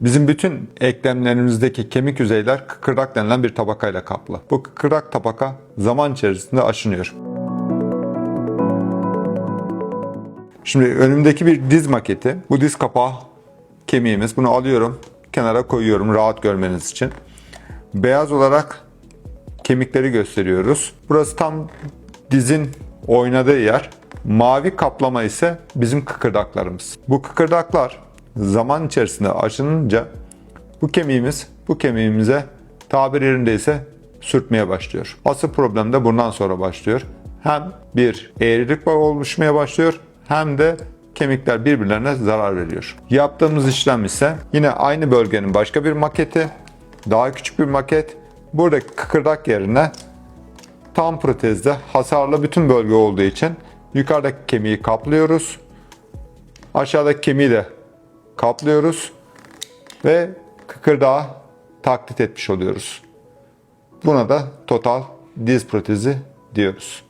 Bizim bütün eklemlerimizdeki kemik yüzeyler kıkırdak denilen bir tabakayla kaplı. Bu kıkırdak tabaka zaman içerisinde aşınıyor. Şimdi önümdeki bir diz maketi. Bu diz kapağı kemiğimiz. Bunu alıyorum, kenara koyuyorum rahat görmeniz için. Beyaz olarak kemikleri gösteriyoruz. Burası tam dizin oynadığı yer. Mavi kaplama ise bizim kıkırdaklarımız. Bu kıkırdaklar zaman içerisinde aşınınca bu kemiğimiz bu kemiğimize tabir yerindeyse sürtmeye başlıyor. Asıl problem de bundan sonra başlıyor. Hem bir eğrilik oluşmaya başlıyor hem de kemikler birbirlerine zarar veriyor. Yaptığımız işlem ise yine aynı bölgenin başka bir maketi, daha küçük bir maket. Buradaki kıkırdak yerine tam protezde hasarlı bütün bölge olduğu için yukarıdaki kemiği kaplıyoruz. Aşağıdaki kemiği de kaplıyoruz ve kıkırdağı taklit etmiş oluyoruz. Buna da total diz protezi diyoruz.